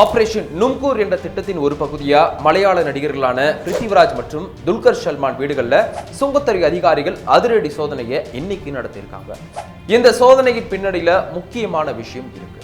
Operation நும்கூர் என்ற திட்டத்தின் ஒரு பகுதியா மலையாள நடிகர்களான பிருத்திவிராஜ் மற்றும் துல்கர் சல்மான் வீடுகள்ல சுங்கத்துறை அதிகாரிகள் அதிரடி சோதனையை இன்னைக்கு நடத்தியிருக்காங்க. இந்த சோதனையின் பின்னணியில முக்கியமான விஷயம் இருக்கு.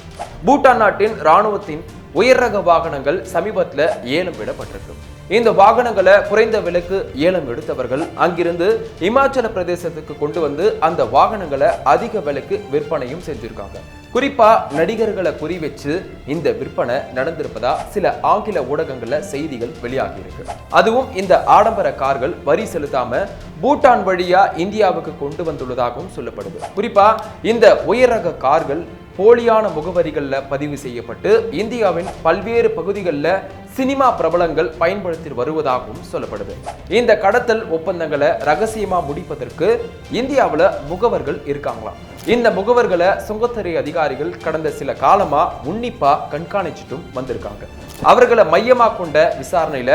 பூட்டான் நாட்டின் ராணுவத்தின் உயர் ரக வாகனங்கள் சமீபத்தில் ஏலம் விடப்பட்டிருக்கு. இந்த வாகனங்களை குறைந்த விலைக்கு ஏலம் எடுத்தவர்கள் அங்கிருந்து இமாச்சல பிரதேசத்துக்கு கொண்டு வந்து அந்த வாகனங்களை அதிக விலைக்கு விற்பனையும் செஞ்சிருக்காங்க. குறிப்பா நடிகர்களை குறி வச்சு இந்த விற்பனை நடந்திருப்பதா சில ஆங்கில ஊடகங்கள்ல செய்திகள் வெளியாகி இருக்கு அதுவும் இந்த ஆடம்பர கார்கள் வரி செலுத்தாம பூட்டான் வழியா இந்தியாவுக்கு கொண்டு வந்துள்ளதாகவும் சொல்லப்படுது. குறிப்பா இந்த உயரக கார்கள் போலியான முகவரிகளில் பதிவு செய்யப்பட்டு இந்தியாவின் பல்வேறு பகுதிகளில் சினிமா பிரபலங்கள் பயன்படுத்தி வருவதாகவும் சொல்லப்படுது. இந்த கடத்தல் ஒப்பந்தங்களை ரகசியமா முடிப்பதற்கு இந்தியாவில் முகவர்கள் இருக்காங்களாம். இந்த முகவர்களை சுங்கத்துறை அதிகாரிகள் கடந்த சில காலமா உன்னிப்பா கண்காணிச்சிட்டும் வந்திருக்காங்க. அவர்களை மையமாக கொண்ட விசாரணையில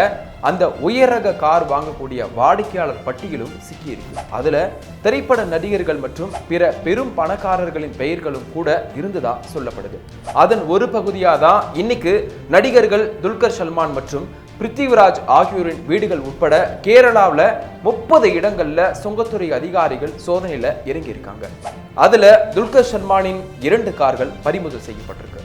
அந்த உயரக கார் வாங்கக்கூடிய வாடிக்கையாளர் பட்டியலும் சிக்கியிருக்கு. அதுல திரைப்பட நடிகர்கள் மற்றும் பிற பெரும் பணக்காரர்களின் பெயர்களும் கூட இருந்ததா சொல்லப்படுது. அதன் ஒரு பகுதியாக தான் இன்னைக்கு நடிகர்கள் துல்கர் சல்மான் மற்றும் பிருத்திவிராஜ் ஆகியோரின் வீடுகள் உட்பட கேரளாவில் முப்பது இடங்களில் சுங்கத்துறை அதிகாரிகள் சோதனையில் இறங்கியிருக்காங்க. அதில் துல்கர் சல்மானின் இரண்டு கார்கள் பறிமுதல் செய்யப்பட்டிருக்கு.